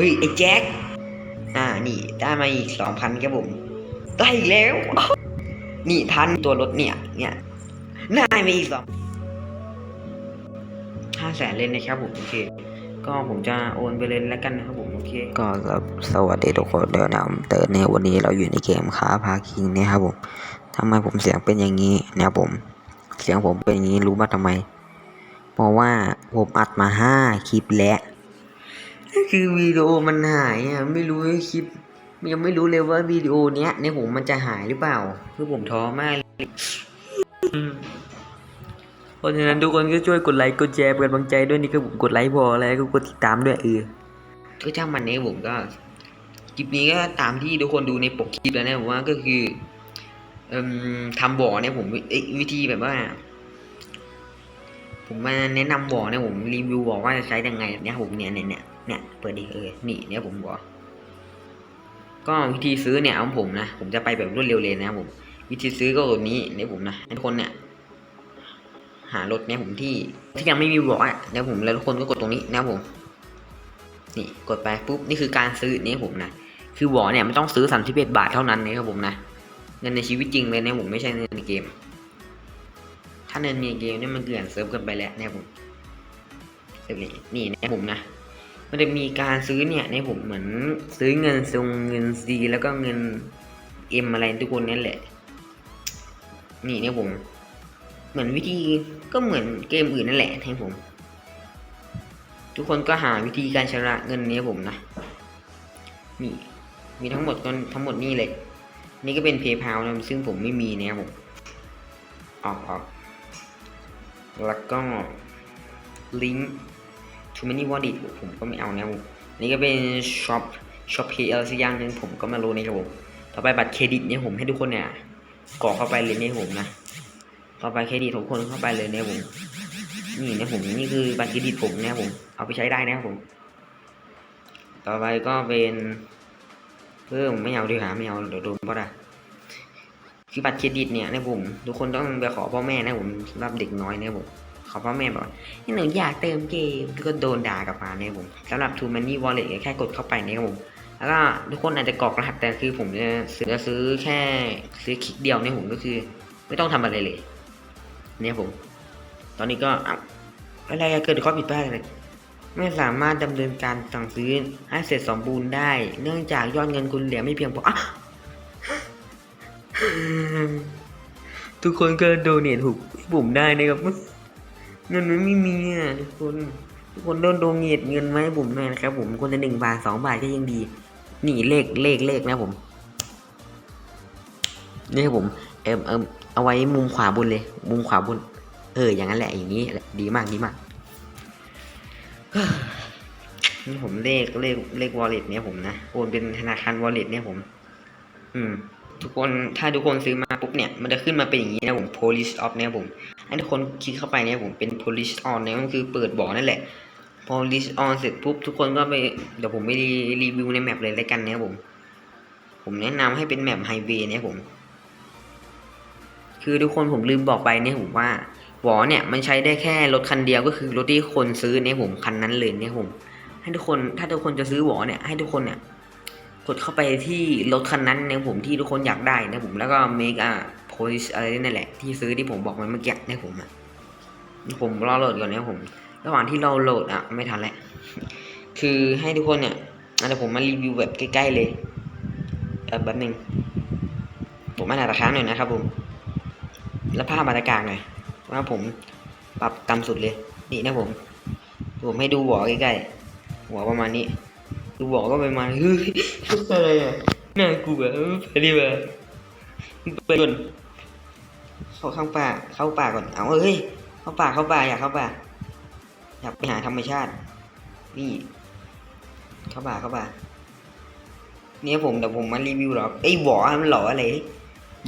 เฮ้ย ไอ้แจ็ค อ่า นี่ได้มาอีกสองพันครับผม ได้อีกแล้ว นี่ทันตัวรถเนี่ย เนี่ยได้มาอีกสองห้าแสนเล่นนะครับผม โอเค ก็ผมจะโอนไปเลยแล้วกันนะครับผม โอเค ก็สวัสดีทุกคนเดี๋ยวนะผมเติร์ดเนี่ยวันนี้เราอยู่ในเกมค้าพาคิงนี่ยครับผมทำไมผมเสียงเป็นอย่างนี้เนี่ยผม เสียงผมเป็นอย่างนี้รู้ว่าทำไม เพราะว่าผมอัดมาห้าคลิปแล้ว คือวิดีโอมันหายอะไม่รู้คลิปยังไม่รู้เลยว่าวิดีโอเนี้ยในผมมันจะหายหรือเปล่า คือผมท้อมากเลยเพราะฉะนั้นทุกคนก็ช่วยกดไลค์กดแชร์เป็นกำลังใจด้วยนี่ก็ผมกดไลค์พอแล้วก็กดติดตามด้วยเออก็ช่างมันเนี่ยผมก็คลิปนี้ก็ตามที่ทุกคนดูในปกคลิปแล้วนะผมว่าก็คือเอ่มทำบ่อเนี่ยผมวิธีแบบว่า ผมมาแนะนำบ่อเนี่ยผมรีวิวบอกว่าจะใช้ยังไงเนี่ยผมเนี่ยเนี่ย เนี่ยเปิดดิเออนี่เนี่ยผมบอกก็วิธีซื้อเนี่ยของผมนะ ผมจะไปแบบรวดเร็วเลยนะครับผม วิธีซื้อก็แบบนี้เนี่ยผมนะทุกคนเนี่ยหารถเนี่ยผมที่ที่ยังไม่มีบอกอะเนี่ยผมแล้วทุกคนก็กดตรงนี้นะผม นี่กดไปปุ๊บนี่คือการซื้อเนี่ยผมนะคือบอกเนี่ยไม่ต้องซื้อสามสิบเอ็ดบาทเท่านั้นนะครับผมนะเงินในชีวิตจริงเลยเนี่ยผมไม่ใช่เงินในเกม ถ้าเงินในเกมเนี่ยมันเกลื่อนเซิร์ฟกันไปแล้วเนี่ยผมเซิร์ฟนี้นี่เนี่ยผมนะ มันจะมีการซื้อเนี่ยในผมเหมือนซื้อเงินทรงเงินซีแล้วก็เงินเอ็มอะไรทุกคนนั่นแหละ นี่เนี่ยผม เหมือนวิธีก็เหมือนเกมอื่นนั่นแหละให้ผม ทุกคนก็หาวิธีการชำระเงินนี้ผมนะนี่มีทั้งหมดก็ทั้งหมดนี่เลย นี่ก็เป็น PayPal นะซึ่งผมไม่มีนะครับผมออกออกแล้วก็ลิงก์ ทูมินิวอดิตผมก็ไม่เอานะผมนี่ก็เป็นช็อปช็อปเพย์อะไรสักอย่างหนึ่งผมก็ม่รู้นะครับผมต่อไปบัตรเครดิตเนี่ยผมให้ทุกคนเนี่ยกรอกเข้าไปเลยเนี่ยผมนะต่อไปเครดิตทุกคนเข้าไปเลยเนี่ยผมนี่นะผมนี่คือบัตรเครดิตผมนะผมเอาไปใช้ได้นะผม ต่อไปก็เป็นเพิ่มไม่เอาดีกว่าไม่เอาเดี๋ยวโดนก็ได้คือบัตรเครดิตเนี่ยนะผมทุกคนต้องไปขอพ่อแม่นะผมสำหรับเด็กน้อยนะผม ขอพ่อแม่บอกนี่หนูอยากเติมเกมก็โดนด่ากลับมาเนี่ยผมสำหรับ True Money Wallet แค่กดเข้าไปเนี่ยครับผม แล้วก็ทุกคนอาจจะกรอกรหัสแต่คือผมจะซื้อซื้อแค่ซื้อคลิกเดียวเนี่ยผมก็คือ ไม่ต้องทำอะไรเลย เนี่ยผม ตอนนี้ก็อะไรเกิดข้อผิดพลาดอะไรไม่สามารถดำเนินการสั่งซื้อให้เสร็จสมบูรณ์ได้ เนื่องจากยอดเงินคุณเหลือไม่เพียงพอทุกคนก็โดเนทถูกให้ผมได้นะครับ เงินมันไม่มีอะทุกคนทุกคนโดนโดเนทเงินมาให้ผมหน่อยนะครับ ผมคนละหนึ่งบาทสองบาทก็ยังดี นี่เลขเลขเลขนะผม นี่ครับผม เอิมเอิมเอาไว้มุมขวาบนเลย มุมขวาบน เออ อย่างนั้นแหละอย่างนี้แหละดีมากดีมากนี่ผมเลขเลขเลขวอลเล็ตเนี่ยผมนะโอนเป็นธนาคารวอลเล็ตเนี่ยผม อืม ทุกคนถ้าทุกคนซื้อมาปุ๊บเนี่ยมันจะขึ้นมาเป็นอย่างนี้นะผม police off เนี่ยผมให้ทุกคนคลิกเข้าไปเนี่ยผมเป็น police on เนี่ยก็คือเปิดบ่อนั่นแหละ police on เสร็จปุ๊บทุกคนก็ไปเดี๋ยวผมไปรีวิวในแมปเลยแล้วกันเนี่ยผม ผมแนะนำให้เป็นแมปไฮเวย์เนี่ยผม คือทุกคนผมลืมบอกไปเนี่ยผมว่าหวอเนี่ยมันใช้ได้แค่รถคันเดียวก็คือรถที่คนซื้อเนี่ยผมคันนั้นเลยเนี่ยผม ให้ทุกคนถ้าทุกคนจะซื้อหวอเนี่ยให้ทุกคนเนี่ย กดเข้าไปที่รถคันนั้นเนี่ยผมที่ทุกคนอยากได้นะผมแล้วก็ make a police อะไรนั่นแหละ ที่ซื้อที่ผมบอกไปเมื่อกี้เนี่ยผมอะผมรอโหลดก่อนนี่ยผม ระหว่างที่เราโหลดอะไม่ทันแล้วคือให้ทุกคนเนี่ยอะเดี๋ยวผมมารีวิวแบบใกล้ๆเลยเออแป๊บนึงผมมาหนาตะค้างหน่อยนะครับผมแล้วภาพบรรยากาศหน่อยว่าผมปรับต่ำสุดเลย นี่นะผม ผมให้ดูหัวใกล้ๆหัวประมาณนี้ ดูหัวก็ประมาเฮ้ยอะไรอะน่ากลัวเออไปดีกว่าไปก่อนเข้าข้างป่าเข้าป่าก่อนเอาเฮ้ยเข้าป่าเข้าป่าอยากเข้าป่าอยากไปหาธรรมชาติ นี่ เข้าป่าเข้าป่าเนี่ยผมเดี๋ยวผมมารีวิวหรอกไอ้ยหวอมันหล่ออะไร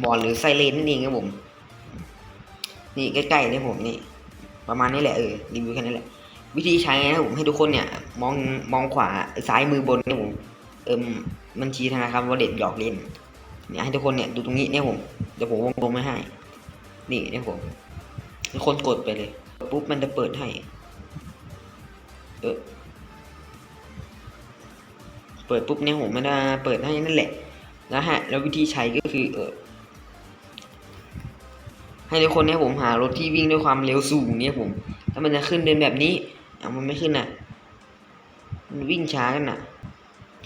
หวอหรือไซเรนนั่นเองครับผม นี่ใกล้ๆเนี่ยผมนี่ ประมาณนี้แหละเออรีวิวแค่นี้แหละ วิธีใช้นะผมให้ทุกคนเนี่ย มองมองขวาซ้ายมือบนเนี่ยผมเอิมบัญชีธนาคารวอลเล็ตหยอกเล่นเนี่ยให้ทุกคนเนี่ยดูตรงนี้เนี่ยผมเดี๋ยวผมวงกลมไว้ให้ นี่เนี่ยผมทุกคนกดไปเลยปุ๊บมันจะเปิดให้เออเปิดปุ๊บเนี่ยผมมันจะเปิดให้นั่นแหละแล้วฮะแล้ววิธีใช้ก็คือเออให้ทุกคนเนี่ยผมหารถที่วิ่งด้วยความเร็วสูงเนี่ยผม ถ้ามันจะขึ้นเดินแบบนี้เอามันไม่ขึ้นน่ะ มันวิ่งช้ากันน่ะ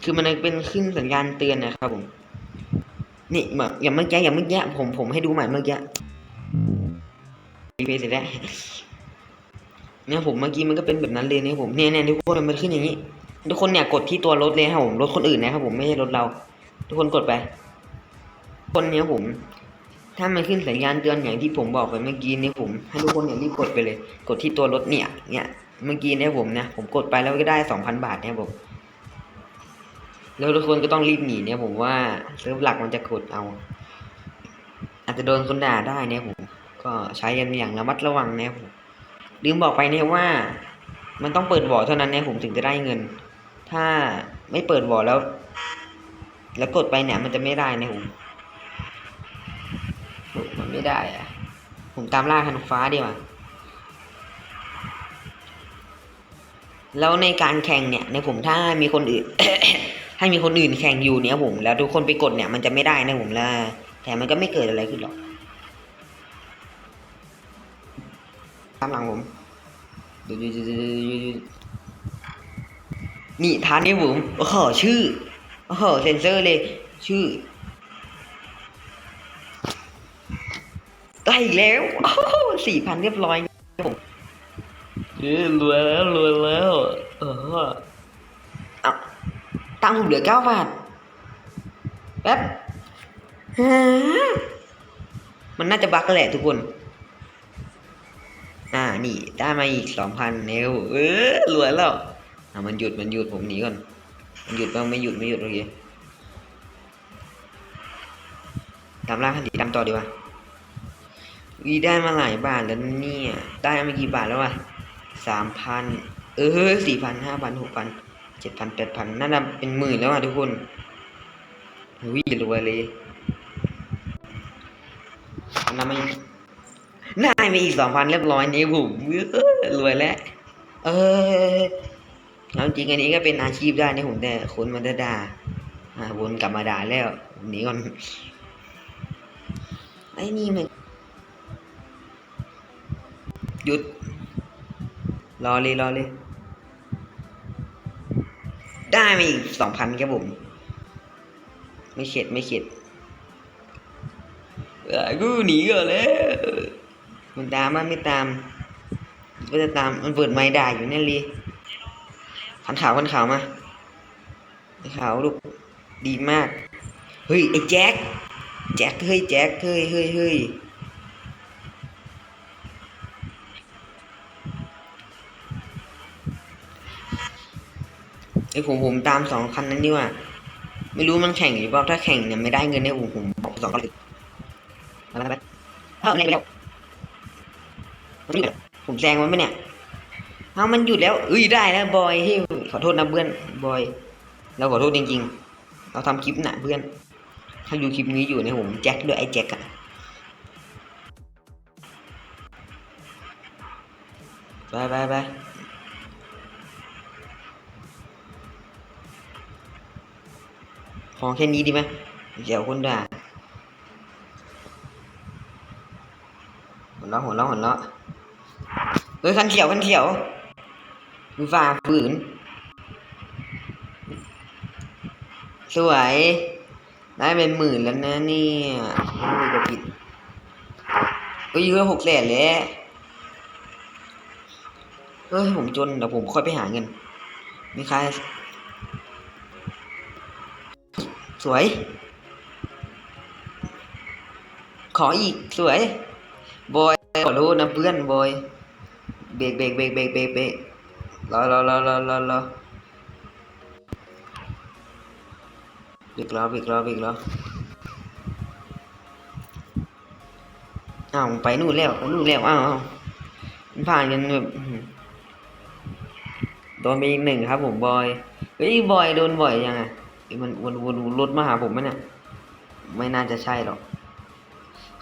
คือมันเป็นขึ้นสัญญาณเตือนนะครับผม นี่เหมือย่างเมื่อกี้อย่างเมื่อกี้ผมผมให้ดูใหม่เมื่อกี้รีเพย์เสร็จแล้วเนี่ยผมเมื่อกี้มันก็เป็นแบบนั้นเลยเนี่ยผมเนี่ยเนี่ยทุกคนมันขึ้นอย่างนี้ ทุกคนเนี่ยกดที่ตัวรถเลยครับผมรถคนอื่นนะครับผมไม่ใช่รถเรา ทุกคนกดไป คนเนี้ยผม ถ้ามันขึ้นสัญญาณเตือนอย่างที่ผมบอกไปเมื่อกี้เนี่ยผมให้ทุกคนเนี่ยรีบกดไปเลย กดที่ตัวรถเนี่ยเนี่ย เมื่อกี้เนี่ยผมนะผมกดไปแล้วก็ได้สองพันบาทเนี่ยผมแล้วทุกคนก็ต้องรีบหนีเนี่ยผมว่าเซิร์ฟหลักมันจะกดเอา อาจจะโดนคนด่าได้เนี่ยผมก็ใช้กันอย่างระมัดระวังเนี่ยผมลืมบอกไปเนี่ยว่า มันต้องเปิดบ่อเท่านั้นเนี่ยผมถึงจะได้เงิน ถ้าไม่เปิดบ่อแล้ว แล้วกดไปเนี่ยมันจะไม่ได้เนี่ยผมมันไม่ได้อะผมตามล่าคันฟ้าดีกว่า แล้วในการแข่งเนี่ยในผมถ้ามีคนอื่น ถ้ามีคนอื่นแข่งอยู่เนี่ยผม แล้วทุกคนไปกดเนี่ยมันจะไม่ได้นะผมแล้วแต่มันก็ไม่เกิดอะไรขึ้นหรอกตามหลังผมดูดูดูดูดูดูนี่ทานนี่ผมโอ้โหชื่อโอ้โหเซนเซอร์เลย ชื่อได้อีกแล้วสี่พันเรียบร้อยผม เย้รวยแล้วรวยแล้วเออเอาตังค์ผมเหลือเก้าบาทแป๊บฮะมันน่าจะบั๊กแหละทุกคน อ่า นี่ ได้มาอีกสองพันเนวเออรวยแล้ว อ่ามันหยุด มันหยุด ผมหนีก่อน มันหยุดบ้างไม่หยุด ไม่หยุดโอเคตามล่าคันสีดำต่อดีกว่าวีได้มาหลายบาทแล้วเนี่ย ได้มากี่บาทแล้ววะ สามพันเออสี่พันห้าพันหกพันเจ็ดพันแปดพันน่าจะเป็นหมื่นแล้วอะทุกคนวิรวยเลยนำมาอีกได้มาอีกสองพันเรียบร้อยนี่ผมเออรวยแล้ว เออแล้วจริงอันนี้ก็เป็นอาชีพได้นะผมแต่คนมันจะด่าอ่าวนกลับมาด่าแล้วหนีก่อนไอ้นี่มันหยุด รอเลยรอเลย ได้มาอีกสองพันครับผม ไม่เข็ดไม่เข็ดกูหนีก่อนแล้วมันตามมันไม่ตามก็จะตามมันเปิดไม้ด่าอยู่เนี่ยลีขันขาวขันขาวมาขันขาวลูกดีมาก เฮ้ยไอ้แจ็คแจ็คเฮ้ยแจ็คเฮ้ยเฮ้ยเฮ้ย ไอ้ผมผมตามสองคันนั้นดีกว่า ไม่รู้มันแข่งหรือเปล่าถ้าแข่งเนี่ยไม่ได้เงินเนี่ยผมผมบอกสองคันเลยอะไรไปเอ้าไหนไปแล้วมันหยุดผมแซงมันไหมเนี่ยเอามันหยุดแล้วเอ้ยได้แล้วบอยเฮ้ยขอโทษนะเพื่อนบอย เราขอโทษจริง ๆ เราทำคลิปหนะเพื่อน ถ้าดูคลิปนี้อยู่เนี่ยผมแจ็คด้วยไอ้แจ็คอะไปไปไป พอแค่นี้ดีไหมเดี๋ยวคนด่าหัวเราะหัวเราะหัวเราะเฮ้ยคันเขียวคันเขียวมึงฝ่าฝืน สวย ได้เป็นหมื่นแล้วนะเนี่ยไม่จะผิดก็ยืมหกแสนแล้วเฮ้ยผมจนเดี๋ยวผมค่อยไปหาเงินมีใคร สวย ขออีกสวย บอยขอโทษนะเพื่อนบอย เบรกเบรกเบรกเบรกเบรกเบรกรอรอรอรอรอรอเบรกรอเบรกรอเบรกรออ้าวไปนู่นแล้วไปนู่นแล้วอ้าวผ่านกันแบบอื้อหือโดนไปอีกหนึ่งครับผมบอย เฮ้ยบอยโดนบ่อยยังไง มันวนวนรถมาหาผมไหมเนี่ย ไม่น่าจะใช่หรอก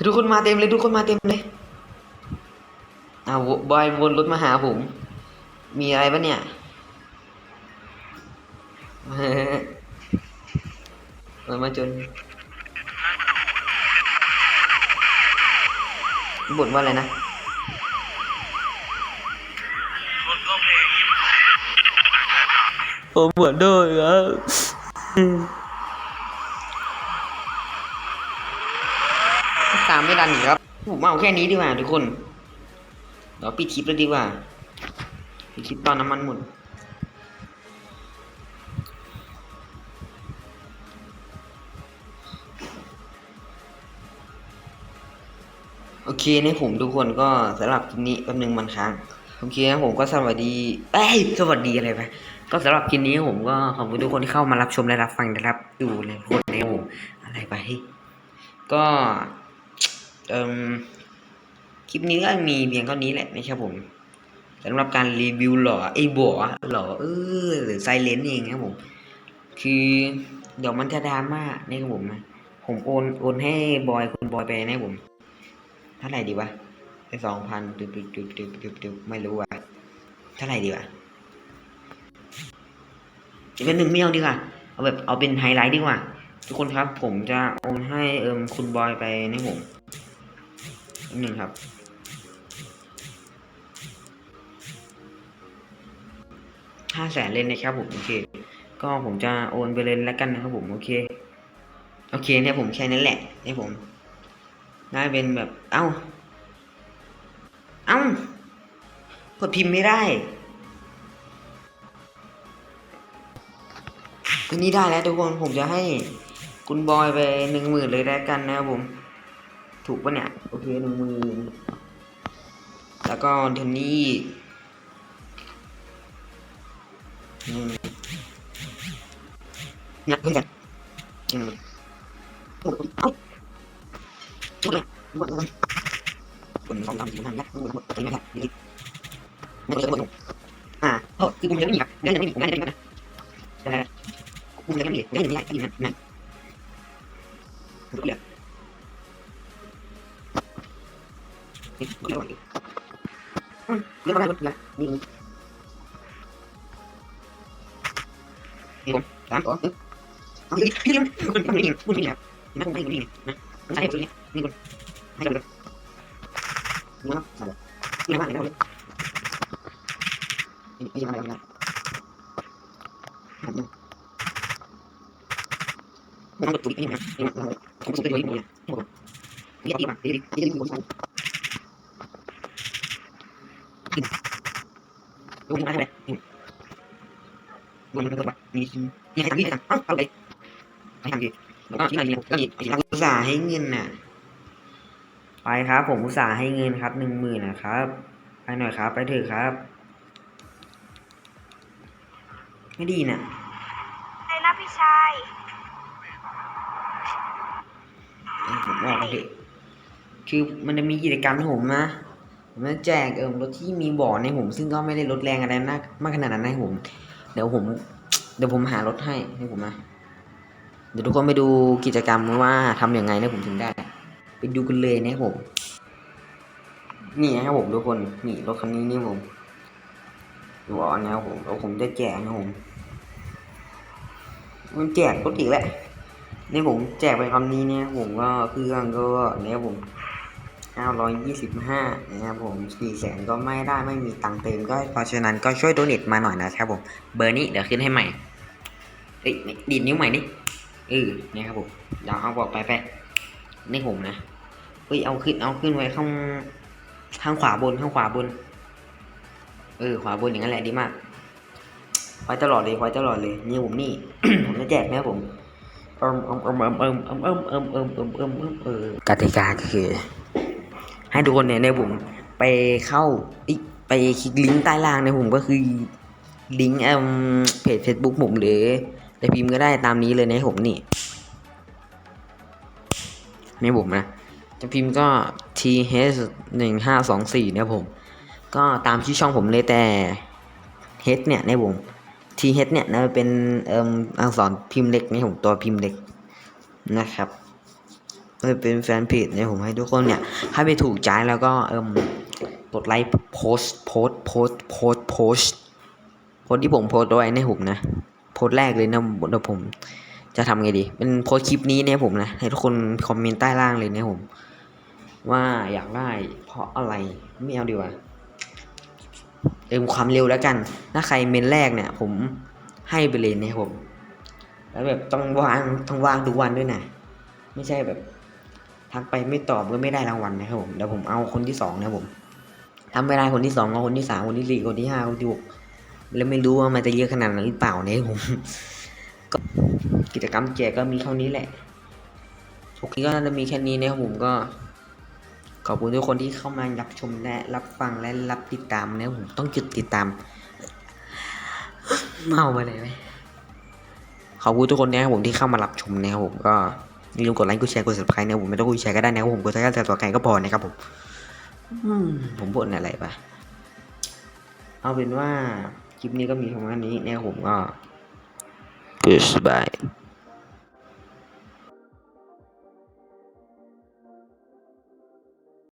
ทุกคนมาเต็มเลยทุกคนมาเต็มเลยอ้าวบอยวนรถมาหาผม มีอะไรปะเนี่ยมันมาจนบ่นว่าอะไรนะผมเหมือนด้วยครับ ตามไม่ดันอีกครับผมเอาแค่นี้ดีกว่าทุกคนเดี๋ยวปิดคลิปแล้วดีกว่าปิดคลิปตอนน้ำมันหมดโอเคนะผมทุกคนก็สำหรับคลิปนี้แป๊บนึงมันค้างโอเคนะผมก็สวัสดีเอ้ยสวัสดีอะไรไป ก็สำหรับคลิปนี้ผมก็ขอบคุณทุกคนที่เข้ามารับชมและรับฟังและรับ ดูเลยคนนผมอะไรไป ก็เอ่มคลิปนี้ก็มีเพียงเท่านี้แหละนะครับผมสำหรับการรีวิวหล่อไอ้บัวหล่อเออหรือไซเลนเองครับผม คือเดี๋ยวมันจะดราม่านะครับผมผมโอนโอนให้บอยคุณบอยไปนะครับผมเท่าไหร่ดีวะไปสองพันจุดจุดจุดจุดจุดไม่รู้ว่ะเท่าไหร่ดีวะ จะเป็นหนึ่งไม่เอาดีกว่า เอาแบบเอาเป็นไฮไลท์ดีกว่า ทุกคนครับ ผมจะโอนให้เอิมคุณบอยไปนะผมหนึ่งครับห้าแสนเลนนะครับผมโอเค ก็ผมจะโอนไปเลยแล้วกันนะครับผมโอเค โอเคเนี่ยผมแค่นั้นแหละเนี่ยผมได้เป็นแบบ เอ้า เอ้ากดพิมพ์ไม่ได้ อันนี้ได้แล้วทุกคนผมจะให้คุณบอยไปหนึ่งหมื่นเลยได้กันนะครับผม ถูกปะเนี่ย โอเคหนึ่งหมื่นแล้วก็เทนนี่นักเพื่อนคนสองทำสี่ทำแล้วหมดตัวนี้นะครับหมดตัวหมดอ่ดเพราะคือกูยังไม่มีแบบยังไม่มีผมยังไม่ได้นะ คุณให้คุณนี่นะคุณใช้คุณนี่นี่คุณให้กันเลยนี่นะสามนี่นะนี่นะนี่ไม่ใช่อะไรนะนี่มันต้องตุ้ยนี่นะนี่นะผมสุดเลย สาให้เงินน่ะ ไปครับ ผมอุตส่าห์ให้เงินครับหนึ่งหมื่นนะครับไปหน่อยครับ ไปเถอะครับ ไม่ดีนะ่ะ บอกไปเถอะคือมันจะมีกิจกรรมให้ผมนะผมจะแจกเออรถที่มีบ่อในผม ซึ่งก็ไม่ได้ลดแรงอะไรมากมากขนาดนั้นนะผม เดี๋ยวผม เดี๋ยวผมหารถให้ให้ผมนะเดี๋ยวทุกคนไปดูกิจกรรมว่าทำยังไงนะผมถึงได้ ไปดูกันเลยนะผม นี่นะครับผมทุกคนนี่รถคันนี้นี่ผมดูอ่อนนะครับผมแล้วผมจะแจกนะผมมันแจกรถอีกแล้ว นี่ผมแจกไปคำนี้เนี่ยผมก็เครื่องก็เนี่ยผมเก้าร้อยยี่สิบห้านะครับผมสี่แสนก็ไม่ได้ไม่มีตังเติมก็เพราะฉะนั้นก็ช่วยโดเนทมาหน่อยนะครับผมเบอร์นี้เดี๋ยวขึ้นให้ใหม่เอ้ยดีดนิ้วใหม่นี่เออเนี่ยครับผมเดี๋ยวเอาบอกไปไปนี่ผมนะเฮ้ยเอาขึ้นเอาขึ้นไว้ข้างข้างขวาบนข้างขวาบน เออขวาบนอย่างนั้นแหละดีมากไว้ตลอดเลยไว้ตลอดเลยนี่ผมนี่ ผมจะแจกนะครับผม เอิมเอิมเอิมเอิมเอิมเอิมเอิมเอิมเอิมเอิมเอิมเออกติกาคือ ให้ทุกคนเนี่ยในผมไปเข้าอิไปคลิกลิงก์ใต้ล่างในผมก็คือลิงก์เอ่มเพจ Facebook ผมหรือในพิมพ์ก็ได้ตามนี้เลยในผมนี่ในผมนะ จะพิมพ์ก็ t h หนึ่งห้าสองสี่เนี่ยผม ก็ตามที่ช่องผมเลยแต่ h เนี่ยในผม t h เฮดเนี่ยนะเป็นเอ่มอักษรพิมพ์เล็กในผมตัวพิมพ์เล็กนะครับก็เป็นแฟนเพจเนี่ยผมให้ทุกคนเนี่ยถ้าไปถูกใจแล้วก็เอ่มกดไลค์โพสโพสโพสโพสโพสโพสที่ผมโพสไว้ในผมนะโพสแรกเลยนะบนผม จะทำไงดี เป็นโพสต์คลิปนี้เนี่ยผมนะให้ทุกคนคอมเมนต์ใต้ล่างเลยเนี่ยผม ว่าอยากได้เพราะอะไรไม่เอาดีกว่า เติมความเร็วแล้วกัน ถ้าใครเมนแรกเนี่ย ผมให้ไปเลยเนี่ยผม แล้วแบบต้องวางต้องวางทุกวันด้วยนะ ไม่ใช่แบบ ทักไปไม่ตอบก็ไม่ได้รางวัลนะครับผมเดี๋ยวผมเอาคนที่สองนะผมทำไม่ได้คนที่สองเอาคนที่สามคนที่สี่คนที่ห้าคนที่หกแล้วไม่รู้ว่ามันจะเยอะขนาดนั้นหรือเปล่าเนี่ยผมก็กิจกรรมแจกก็มีเท่านี้แหละโอเคก็น่าจะมีแค่นี้นะครับผมก็ อบคุณทุกคนที่เข้ามารับชมและรับฟังและรับติดตามนะผมต้องจุดติดตามเมาไปเลยไหมขอบคุณทุกคนนะครับผมที่เข้ามารับชมนะครับผมก็อย่าลืมกดไลค์กดแชร์กด subscribe นะผมไม่ต้องกดแชร์ก็ได้นะครับผมกดแชร์ต่อใครก็พอนะครับผมอืมผมบ่นอะไรปะเอาเป็นว่าคลิปนี้ก็มีประมาณนี้นะครับผมก็ goodbye